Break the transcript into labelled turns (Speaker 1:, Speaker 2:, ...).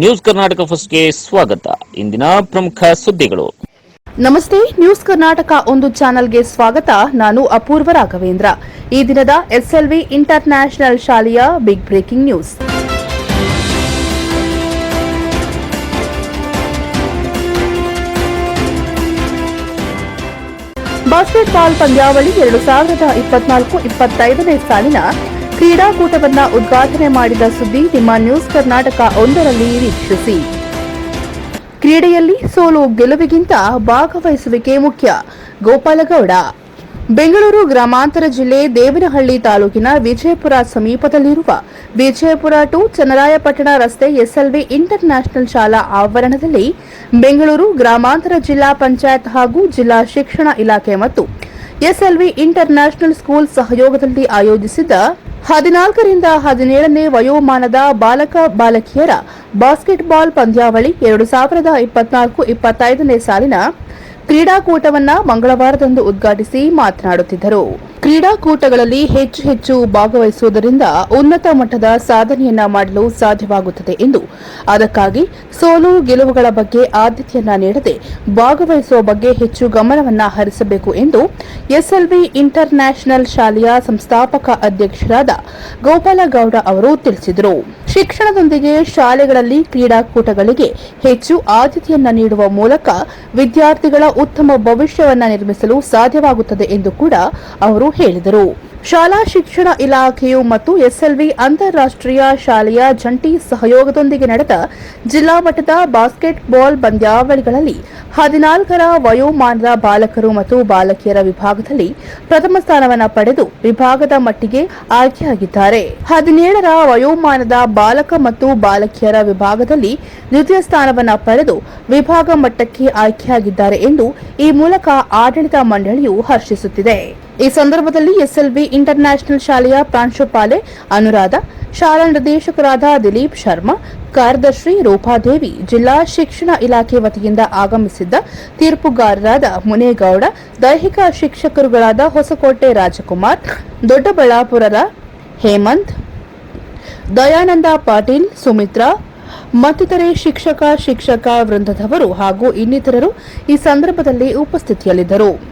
Speaker 1: News Karnataka ಫಸ್ಟ್ಗೆ ಸ್ವಾಗತ. ಇಂದಿನ ಪ್ರಮುಖ ಸುದ್ದಿಗಳು.
Speaker 2: ನಮಸ್ತೆ, ನ್ಯೂಸ್ ಕರ್ನಾಟಕ ಒಂದು ಚಾನೆಲ್ಗೆ ಸ್ವಾಗತ. ನಾನು ಅಪೂರ್ವ ರಾಘವೇಂದ್ರ. ಈ ದಿನದ ಎಸ್ಎಲ್ವಿ ಇಂಟರ್ ನ್ಯಾಷನಲ್ ಶಾಲೆಯ ಬಿಗ್ ಬ್ರೇಕಿಂಗ್ ನ್ಯೂಸ್. ಬಾಸ್ಕೆಟ್ಬಾಲ್ ಪಂದ್ಯಾವಳಿ ಎರಡು ಸಾವಿರದ ಇಪ್ಪತ್ನಾಲ್ಕು ಇಪ್ಪತ್ತೈದನೇ ಸಾಲಿನ ಕ್ರೀಡಾಕೂಟವನ್ನ ಉದ್ಘಾಟನೆ ಮಾಡಿದ ಸುದ್ದಿ ನಿಮ್ಮ ನ್ಯೂಸ್ ಕರ್ನಾಟಕ ಒಂದರಲ್ಲಿ ವೀಕ್ಷಿಸಿ. ಕ್ರೀಡೆಯಲ್ಲಿ ಸೋಲು ಗೆಲುವಿಗಿಂತ ಭಾಗವಹಿಸುವಿಕೆ ಮುಖ್ಯ. ಗೋಪಾಲಗೌಡ. ಬೆಂಗಳೂರು ಗ್ರಾಮಾಂತರ ಜಿಲ್ಲೆ ದೇವನಹಳ್ಳಿ ತಾಲೂಕಿನ ವಿಜಯಪುರ ಸಮೀಪದಲ್ಲಿರುವ ವಿಜಯಪುರ ಟು ಚನ್ನರಾಯಪಟ್ಟಣ ರಸ್ತೆ ಎಸ್ಎಲ್ವಿ ಇಂಟರ್ ನ್ಯಾಷನಲ್ ಶಾಲಾ ಆವರಣದಲ್ಲಿ ಬೆಂಗಳೂರು ಗ್ರಾಮಾಂತರ ಜಿಲ್ಲಾ ಪಂಚಾಯತ್ ಹಾಗೂ ಜಿಲ್ಲಾ ಶಿಕ್ಷಣ ಇಲಾಖೆ ಮತ್ತು ಎಸ್ಎಲ್ವಿ ಇಂಟರ್ ನ್ಯಾಷನಲ್ ಸ್ಕೂಲ್ ಸಹಯೋಗದಲ್ಲಿ ಆಯೋಜಿಸಿದ್ದ ಹದಿನಾಲ್ಕರಿಂದ ಹದಿನೇಳನೇ ವಯೋಮಾನದ ಬಾಲಕ ಬಾಲಕಿಯರ ಬಾಸ್ಕೆಟ್ಬಾಲ್ ಪಂದ್ಯಾವಳಿ ಎರಡು ಸಾವಿರದ ಇಪ್ಪತ್ನಾಲ್ಕು ಇಪ್ಪತ್ತೈದನೇ ಸಾಲಿನ ಕ್ರೀಡಾಕೂಟವನ್ನು ಮಂಗಳವಾರದಂದು ಉದ್ಘಾಟಿಸಿ ಮಾತನಾಡುತ್ತಿದ್ದರು. ಕ್ರೀಡಾಕೂಟಗಳಲ್ಲಿ ಹೆಚ್ಚು ಹೆಚ್ಚು ಭಾಗವಹಿಸುವುದರಿಂದ ಉನ್ನತ ಮಟ್ಟದ ಸಾಧನೆಯನ್ನ ಮಾಡಲು ಸಾಧ್ಯವಾಗುತ್ತದೆ ಎಂದು. ಅದಕ್ಕಾಗಿ ಸೋಲು ಗೆಲುವುಗಳ ಬಗ್ಗೆ ಆದ್ಯತೆಯನ್ನ ನೀಡದೆ ಭಾಗವಹಿಸುವ ಬಗ್ಗೆ ಹೆಚ್ಚು ಗಮನವನ್ನ ಹರಿಸಬೇಕು ಎಂದು ಎಸ್ಎಲ್ವಿ ಇಂಟರ್ ನ್ಯಾಷನಲ್ ಶಾಲೆಯ ಸಂಸ್ಥಾಪಕ ಅಧ್ಯಕ್ಷರಾದ ಗೋಪಾಲಗೌಡ ಅವರು ತಿಳಿಸಿದರು. ಶಿಕ್ಷಣದೊಂದಿಗೆ ಶಾಲೆಗಳಲ್ಲಿ ಕ್ರೀಡಾಕೂಟಗಳಿಗೆ ಹೆಚ್ಚು ಆದ್ಯತೆಯನ್ನು ನೀಡುವ ಮೂಲಕ ವಿದ್ಯಾರ್ಥಿಗಳ ಉತ್ತಮ ಭವಿಷ್ಯವನ್ನು ನಿರ್ಮಿಸಲು ಸಾಧ್ಯವಾಗುತ್ತದೆ ಎಂದು ಕೂಡ ಅವರು ಹೇಳಿದರು. ಶಾಲಾ ಶಿಕ್ಷಣ ಇಲಾಖೆಯು ಮತ್ತು ಎಸ್ಎಲ್ವಿ ಅಂತಾರಾಷ್ಟ್ರೀಯ ಶಾಲೆಯ ಜಂಟಿ ಸಹಯೋಗದೊಂದಿಗೆ ನಡೆದ ಜಿಲ್ಲಾ ಮಟ್ಟದ ಬಾಸ್ಕೆಟ್ಬಾಲ್ ಪಂದ್ಯಾವಳಿಗಳಲ್ಲಿ ಹದಿನಾಲ್ಕರ ವಯೋಮಾನದ ಬಾಲಕರು ಮತ್ತು ಬಾಲಕಿಯರ ವಿಭಾಗದಲ್ಲಿ ಪ್ರಥಮ ಸ್ಥಾನವನ್ನು ಪಡೆದು ವಿಭಾಗದ ಮಟ್ಟಿಗೆ ಆಯ್ಕೆಯಾಗಿದ್ದಾರೆ. ಹದಿನೇಳರ ವಯೋಮಾನದ ಬಾಲಕ ಮತ್ತು ಬಾಲಕಿಯರ ವಿಭಾಗದಲ್ಲಿ ದ್ವಿತೀಯ ಸ್ಥಾನವನ್ನು ಪಡೆದು ವಿಭಾಗ ಮಟ್ಟಕ್ಕೆ ಆಯ್ಕೆಯಾಗಿದ್ದಾರೆ ಎಂದು ಈ ಮೂಲಕ ಆಡಳಿತ ಮಂಡಳಿಯು ಹರ್ಷಿಸುತ್ತಿದೆ. ಈ ಸಂದರ್ಭದಲ್ಲಿ ಎಸ್ಎಲ್ವಿ ಇಂಟರ್ ನ್ಯಾಷನಲ್ ಶಾಲೆಯ ಪ್ರಾಂಶುಪಾಲೆ ಅನುರಾಧ, ಶಾಲಾ ನಿರ್ದೇಶಕರಾದ ದಿಲೀಪ್ ಶರ್ಮಾ, ಕಾರ್ಯದರ್ಶಿ ರೂಪಾದೇವಿ, ಜಿಲ್ಲಾ ಶಿಕ್ಷಣ ಇಲಾಖೆ ವತಿಯಿಂದ ಆಗಮಿಸಿದ್ದ ತೀರ್ಪುಗಾರರಾದ ಮುನೇಗೌಡ, ದೈಹಿಕ ಶಿಕ್ಷಕರುಗಳಾದ ಹೊಸಕೋಟೆ ರಾಜಕುಮಾರ್, ದೊಡ್ಡಬಳ್ಳಾಪುರದ ಹೇಮಂತ್, ದಯಾನಂದ ಪಾಟೀಲ್, ಸುಮಿತ್ರಾ, ಮತ್ತಿತರೆ ಶಿಕ್ಷಕ ಶಿಕ್ಷಕ ವೃಂದದವರು ಹಾಗೂ ಇನ್ನಿತರರು ಈ ಸಂದರ್ಭದಲ್ಲಿ ಉಪಸ್ಥಿತಿಯಲ್ಲಿದ್ದರು.